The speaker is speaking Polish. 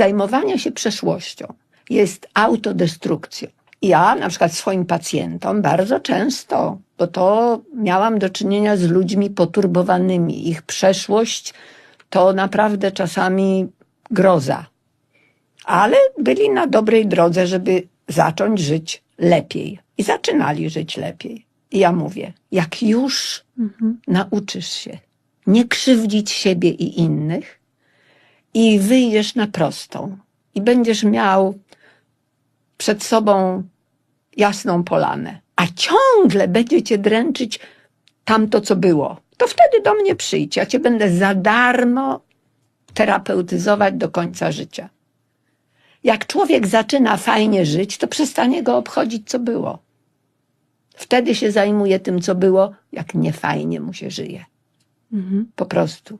Zajmowanie się przeszłością jest autodestrukcją. Ja na przykład swoim pacjentom bardzo często, bo to miałam do czynienia z ludźmi poturbowanymi. Ich przeszłość to naprawdę czasami groza. Ale byli na dobrej drodze, żeby zacząć żyć lepiej. I zaczynali żyć lepiej. I ja mówię, jak już nauczysz się nie krzywdzić siebie i innych i wyjdziesz na prostą i będziesz miał przed sobą jasną polanę, a ciągle będzie cię dręczyć tamto, co było, to wtedy do mnie przyjdź. Ja cię będę za darmo terapeutyzować do końca życia. Jak człowiek zaczyna fajnie żyć, to przestanie go obchodzić, co było. Wtedy się zajmuje tym, co było, jak niefajnie mu się żyje. Po prostu.